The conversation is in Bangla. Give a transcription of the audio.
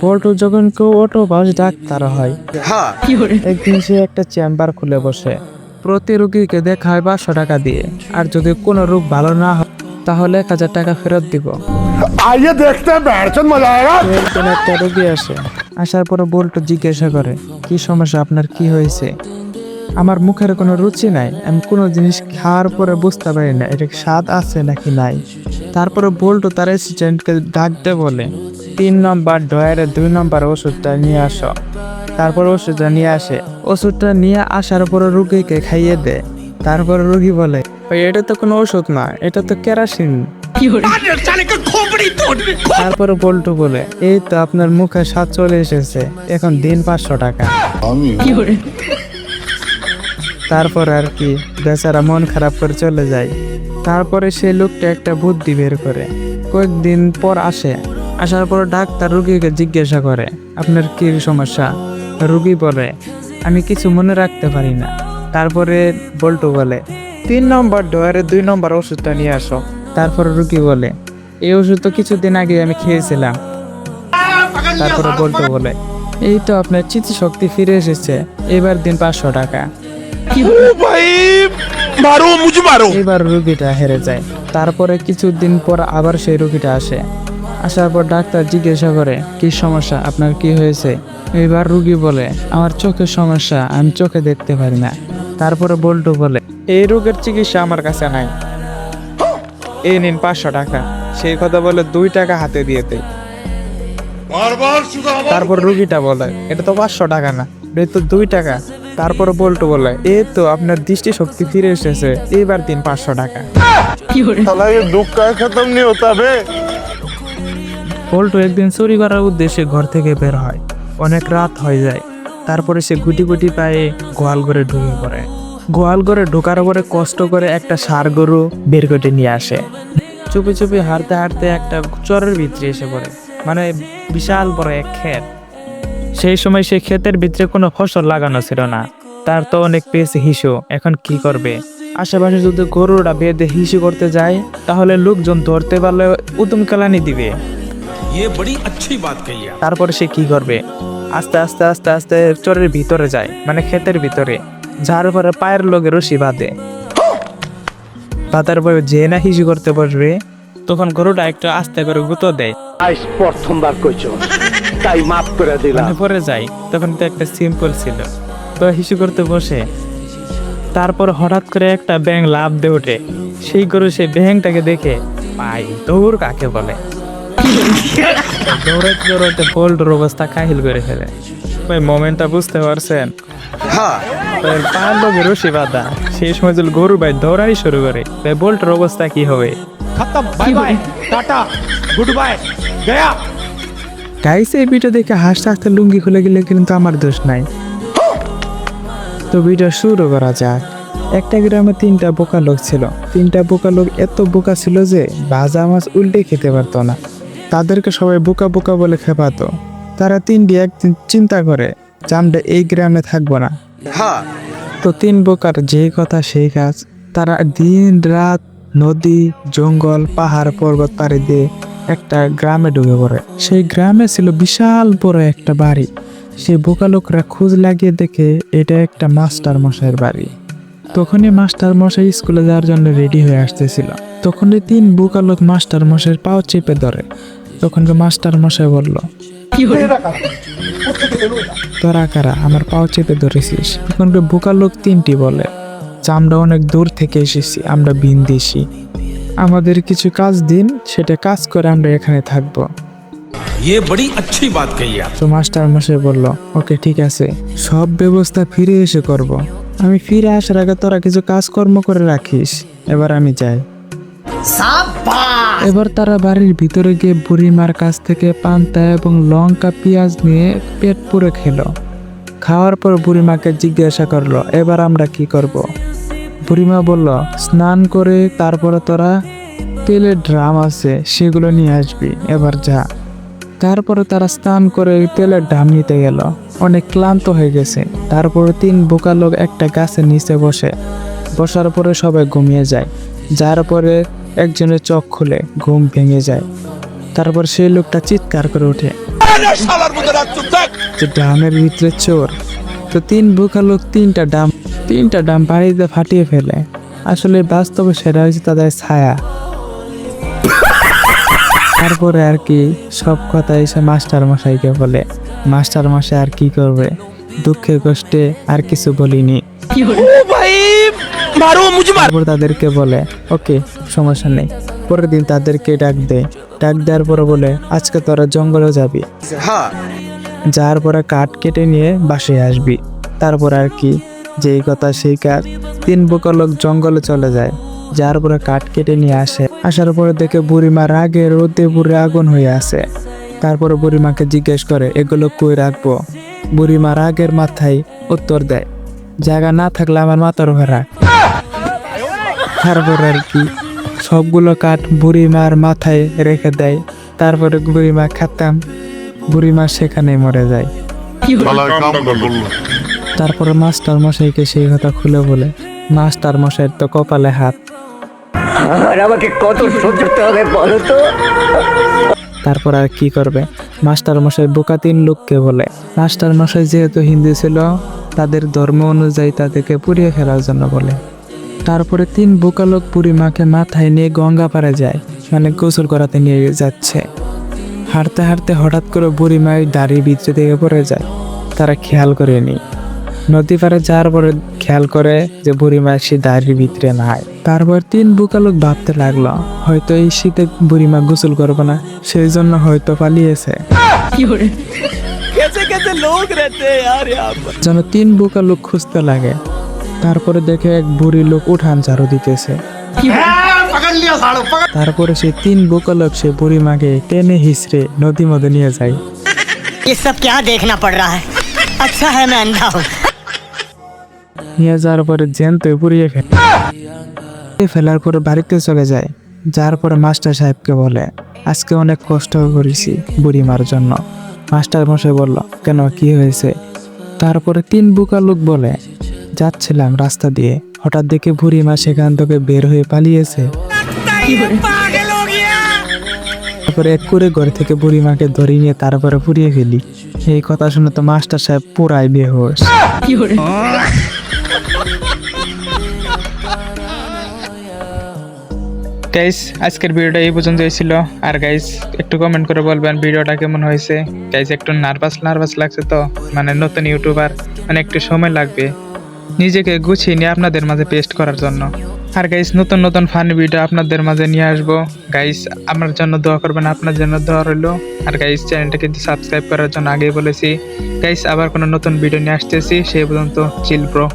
পল্টু যখন কেউ অটো বাস ডাক্তার হয় একদিন সে একটা চেম্বার খুলে বসে। প্রতি রুগীকে দেখায় হয় টাকা দিয়ে। আর যদি কোনো রোগ ভালো না হয় তাহলে এক হাজার টাকা ফেরত দিব। একটা রুগী আসে। আসার পরে বল্টু জিজ্ঞাসা করে কি সমস্যা? আপনার কি হয়েছে? আমার মুখের কোনো রুচি নাই। আমি কোনো জিনিস খাওয়ার পরে বুঝতে পারি না। এটা স্বাদ আছে নাকি নাই? তারপরে বল্টু তার অ্যাসিস্ট্যান্টকে ডাকতে বলে। তিন নম্বর ডয়ারে দুই নম্বর ওষুধটা নিয়ে আসো। তারপর ওষুধটা নিয়ে আসে। ওষুধটা নিয়ে আসার পর রুগীকে খাইয়ে দেয় তারপরে রুগী বলে এটা তো কোনো ওষুধ না এটা তো কেরাসিন। তারপরে বল্টু বলে এই তো আপনার মুখে স্বাদ চলে এসেছে এখন দিন পাঁচশো টাকা। তারপর আর কি বেচারা মন খারাপ করে চলে যায়। তারপরে সেই লোকটা একটা বুদ্ধি বের করে। কয়েকদিন পর আসে। আসার পর ডাক্তার রুগীকে জিজ্ঞাসা করে আপনার কী সমস্যা? রুগী বলে আমি কিছু মনে রাখতে পারি না। তারপরে বল্টু বলে তিন নম্বর ডোয়ারে দুই নম্বর ওষুধটা নিয়ে আসো। তারপর রুগী বলে এই ওষুধ তো কিছুদিন আগে আমি খেয়েছিলাম। তারপরে বল্টু বলে এই তো আপনার চিত্ত শক্তি ফিরে এসেছে। এবার দিন পাঁচশো টাকা। এবার রুগীটা হেরে যায়। তারপরে কিছুদিন পর আবার সেই রুগীটা আসে। আসার পর ডাক্তার জিজ্ঞাসা করে কি সমস্যা? আপনার কি হয়েছে? এবার রুগী বলে আমার চোখের সমস্যা আমি চোখে দেখতে পারি না। তারপরে বল্টু বলে এই রোগের চিকিৎসা আমার কাছে নাই। এই নিন পাঁচশো টাকা। সেই কথা বলে দুই টাকা হাতে দিয়ে তারপর রুগীটা বলে এটা তো পাঁচশো টাকা না তো দুই টাকা। তারপর বল্টু বলে এ তো আপনার দৃষ্টি শক্তি ফিরে এসেছে এবার দিন পাঁচশো টাকা। দুঃখ খতম নিয়ে হতে পল্টু একদিন চুরি করার উদ্দেশ্যে ঘর থেকে বের হয়। অনেক রাত হয়ে যায়। তারপরে সে গুটি গুটি পায়ে গোয়াল ঘরে ঢুকে পড়ে। গোয়াল ঘরে ঢোকার পরে কষ্ট করে একটা সার গরু বের করে নিয়ে আসে। চুপি চুপি হাঁটতে হাঁটতে একটা চরের ভিতরে এসে পড়ে। মানে বিশাল বড় এক ক্ষেত। সেই সময় সেই ক্ষেতের ভিতরে কোনো ফসল লাগানো ছিল না। তার তো অনেক পেয়েছে হিসু। এখন কি করবে? আশেপাশে যদি গরুরা বেঁধে হিসু করতে যায়, তাহলে লোকজন ধরতে পারলে উত্তম কেলানি দিবে। ये बड़ी अच्छी बात कही आप তারপরে সে কি করবে আস্তে আস্তে আস্তে আস্তে চরের ভিতরে যায় মানে ক্ষেতের ভিতরে যার পরে পায়ের লোকে রশি বাঁধে বাঁধার পরে যে না হিসু করতে বসবে তখন গরুটা একটু আস্তে করে গুঁতো দেয় আজ প্রথমবার কইছো তাই মাফ করে দিলাম মানে পরে যায় তখন তো একটা সিম্পল ছিল তো হিসু করতে বসে তারপর হঠাৎ করে একটা ব্যাং লাভ দিয়ে ওঠে সেই গরু সেই ব্যাংটাকে দেখে পাই দৌড় কাকে বলে দৌড়াইতে দৌড়াইতে অবস্থা কাহিল করে ফেলে। মোমেন্টটা বুঝতে পারছেন? হ্যাঁ। পাঁচ গরু ভাই দৌড়াই শুরু করে। ভাই বোল্টের অবস্থা কি হবে? খতম bye bye tata good bye Gaya. Guys এই ভিডিও দেখে হাসতে হাসতে লুঙ্গি খুলে গেলে কিন্তু আমার দোষ নাই। তো ভিডিও শুরু করা যাক। একটা গ্রামে তিনটা বোকা লোক ছিল। তিনটা বোকা লোক এত বোকা ছিল যে ভাজা মাছ উল্টে খেতে পারতো না। তাদেরকে সবাই বোকা বোকা বলে খেপাতো। তারা তিনটি একদিন চিন্তা করে যে আমরা এই গ্রামে থাকব না। তো তিন বোকার যে কথা সেই কাজ তারা দিন রাত নদী জঙ্গল পাহাড় পর্বত পাড়ি দিয়ে একটা গ্রামে ঢুকে পড়ে। সেই গ্রামে ছিল বিশাল বড় একটা বাড়ি। সেই বোকা লোকরা খোঁজ লাগিয়ে দেখে এটা একটা মাস্টার মশাইয়ের বাড়ি। তখনই মাস্টার মশাই স্কুলে যাওয়ার জন্য রেডি হয়ে আসতেছিল। তখনই তিন বোকা লোক মাস্টার মশাইয়ের পাও চেপে ধরে। তখন মাস্টার মশাই বলল তোরা কারা আমার পাও চেপে ধরেছিস তখন বোকা লোক তিনটি বলে যে আমরা অনেক দূর থেকে এসেছি আমরা বিন্দেশি আমাদের কিছু কাজ দিন সেটা কাজ করে আমরা এখানে থাকবো ये बड़ी अच्छी बात कही आप তো মাস্টার মশাই বলল ওকে ঠিক আছে সব ব্যবস্থা ফিরে এসে করব। আমি ফিরে আসার আগে তোরা কিছু কাজকর্ম করে রাখিস এবার আমি যাই এবার তারা বাড়ির ভিতরে গিয়ে বুড়িমার কাছ থেকে পান্তা এবং লঙ্কা, পেঁয়াজ নিয়ে পেট পুরে খেলো। খাওয়ার পর বুড়িমাকে জিজ্ঞাসা করল, এবার আমরা কি করব। বুড়িমা বলল, স্নান করে তারপরে তোরা তেলের ড্রাম আছে, সেগুলো নিয়ে আসবি, এবার যা। তারপরে তারা স্নান করে তেলের ড্রাম নিতে গেল। অনেক ক্লান্ত হয়ে গেছে। তারপরে তিন বোকা লোক একটা গাছের নিচে বসে। বসার পরে সবাই ঘুমিয়ে যায়। যার পরে একজনের চোখ খুলে ঘুম ভেঙে যায়। তারপর সেই লোকটা চিৎকার করে ওঠে। যে ডামের ভিতরে চোর। তো তিন বোকা লোক তিনটা ডাম তিনটা ডাম বাড়িতে ফাটিয়ে ফেলে। আসলে বাস্তবে সেটা হচ্ছে তাদের ছায়া। তারপরে আর কি সব কথা এসে মাস্টার মশাইকে বলে। মাস্টার মশাই আর কি করবে? দুঃখে কষ্টে আর কিছু বলিনি। তাদেরকে বলে ওকে সমস্যা নেই। পরের দিন তাদেরকে ডাক দেয় ডাক দেওয়ার পরে বলে আজকে তোরা জঙ্গলে যাবি। যার পরে কাঠ কেটে নিয়ে বাসে আসবি। তারপর আর কি যেই কথা সেই কাজ। তিন বোকা লোক জঙ্গলে চলে যায়। যার পরে কাঠ কেটে নিয়ে আসে। আসার পরে দেখে বুড়িমা রাগে রোদে পুরে আগুন হয়ে আছে। তারপরে বুড়িমাকে জিজ্ঞেস করে এগুলো কই রাখব? বুড়িমা রাগের মাথায় উত্তর দেয় জায়গা না থাকলে আমার মাথার রাখ তারপর আর কি সবগুলো কাঠ বুড়িমার মাথায় রেখে দেয়। তারপরে বুড়িমা খাতাম বুড়িমা সেখানে মরে যায়। তারপরে মাস্টার মশাইকে সেই কথা খুলে বলে মাস্টার মশাইয়ের তো কপালে হাত। আর আমাকে কত সহ্য করতে হবে বলো তো? তারপর আর কি করবে? মাস্টার মশাই বোকা তিন লোককে বলে মাস্টার মশাই যেহেতু হিন্দি ছিল তাদের ধর্ম অনুযায়ী তাদেরকে পুড়িয়ে ফেলার জন্য বলে। তারপরে তিন বোকা লোক বুড়িমাকে মাথায় নিয়ে গঙ্গা পাড়ে যায় মানে গোসল করাতে নিয়ে যাচ্ছে। হাঁটতে হাঁটতে হঠাৎ করে বুড়িমা ওই দাড়ি ভিতরে থেকে পড়ে যায়, তারা খেয়াল করেনি নদী পাড়ে যাওয়ার পরে খেয়াল করে যে বুড়ি বুড়িমা সে দাড়ির ভিতরে নাই। তারপর তিন বুকা লোক ভাবতে লাগল, হয়তো এই শীতে বুড়িমা গোসল করবে না, সেই জন্য হয়তো পালিয়েছে। যেন তিন বুকা লোক খুঁজতে লাগে তারপরে দেখে এক বুড়ি লোক উঠান ঝাড়ু দিতেছে তারপরে সে তিন বুকা লোক সে বুড়িমাকে টেনে হিসড়ে নদী মধ্যে নিয়ে যায় ये सब क्या देखना पड़ रहा है अच्छा है मैं अंधा हूँ নিয়ে যাওয়ার পরে জ্যান্ত পুড়িয়ে ফেলে পুড়িয়ে ফেলার পরে বাড়িতে চলে যায় যার পরে মাস্টার সাহেবকে বলে আজকে অনেক কষ্ট করেছি বুড়িমার জন্য মাস্টার মশাই বলল কেন কি হয়েছে? তারপরে তিন বুকা লোক বলে যাচ্ছিলাম রাস্তা দিয়ে। হঠাৎ দেখে ভুরি বুড়িমা সেখান থেকে বের হয়ে পালিয়েছে। তারপরে এক করে ঘর থেকে বুড়ি মাকে ধরে নিয়ে তারপরে পুড়িয়ে ফেলি। এই কথা শুনে তো মাস্টার সাহেব পুরাই বেহোশ। গাইস আজকের ভিডিওটা এই পর্যন্তই ছিল আর গাইস একটু কমেন্ট করে বলবেন ভিডিওটা কেমন হয়েছে। গাইস একটু নার্ভাস নার্ভাস লাগছে তো। মানে নতুন ইউটিউবার মানে একটু সময় লাগবে। নিজেকে গুছিয়ে নিয়ে আপনাদের মাঝে পেস্ট করার জন্য। আর গাইস নতুন নতুন ফানি ভিডিও আপনাদের মাঝে নিয়ে আসব। গাইস আমার জন্য দোয়া করবেন, আপনার জন্য দোয়া রইল। আর গাইস চ্যানেলটা কিন্তু সাবস্ক্রাইব করার জন্য আগেই বলেছি। গাইস আবার কোনো নতুন ভিডিও নিয়ে আসতেছি, সেই পর্যন্ত চিল ব্রো